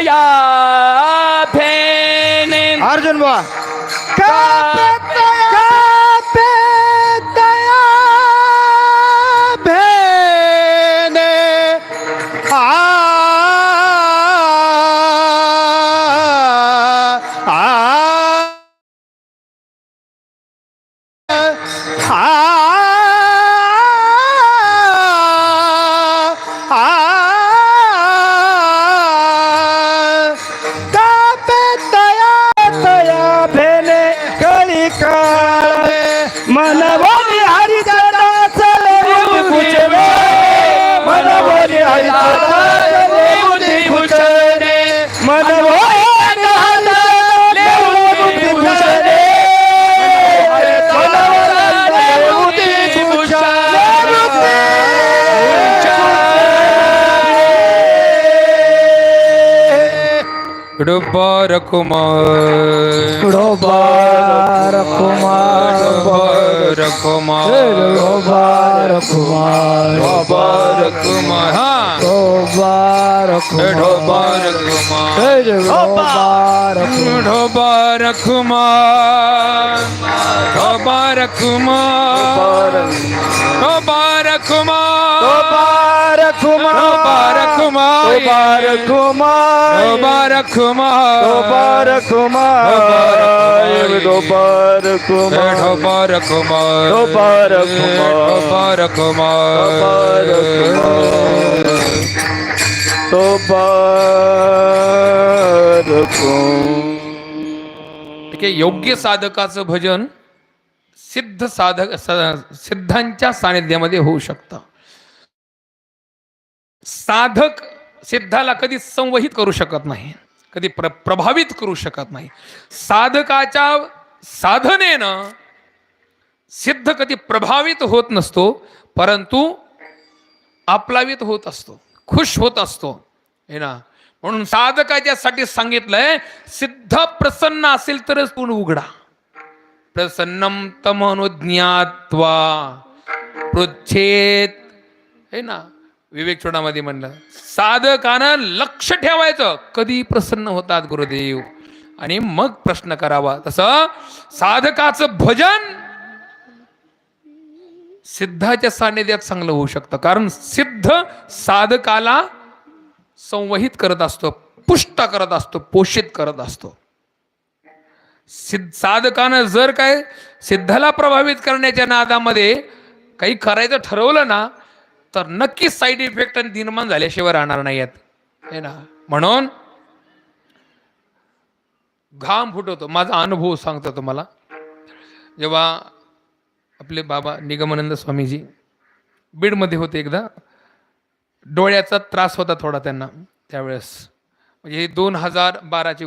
ya benim. Arjun Boğa. Rubarakuma Rubarakuma Rubarakuma Rubarakuma Rubarakuma Ha. Rubarakuma Rubarakuma Rubarakuma Rubarakuma Rubarakuma Rubarakuma ठीक आहे योग्य साधकाचं भजन सिद्ध साधक सिद्धांच्या सानिध्यामध्ये होऊ शकतं साधक सिद्धाला कधी संवहित करू शकत नाही कधी प्र प्रभावित करू शकत नाही. साधकाच्या साधनेनं सिद्ध कधी प्रभावित होत नसतो परंतु आपलावित होत असतो खुश होत असतो. हे ना? म्हणून साधकाच्यासाठी सांगितलंय सिद्ध प्रसन्न असेल तरच तू उघडा. प्रसन्नम तमनुज्ञात्वा पृच्छेत. हे ना? विवेक चोडामध्ये म्हणलं साधकानं लक्ष ठेवायचं. कधी प्रसन्न होतात गुरुदेव. आणि मग प्रश्न करावा. तसं साधकाचं भजन सिद्धाच्या सान्निध्यात चांगलं होऊ शकतं. कारण सिद्ध साधकाला संवहित करत असतो पुष्ट करत असतो पोषित करत असतो. सिद्ध साधकानं जर काय सिद्धाला प्रभावित करण्याच्या नादामध्ये काही करायचं ठरवलं ना तर नक्कीच साईड इफेक्ट आणि निर्माण झाल्याशिवाय राहणार नाही आहेत हे ना? म्हणून घाम फुटवतो. माझा अनुभव सांगतो तुम्हाला. जेव्हा आपले बाबा निगमानंद स्वामीजी बीडमध्ये होते एकदा डोळ्याचा त्रास होता थोडा त्यांना त्यावेळेस. म्हणजे दोन हजार बाराची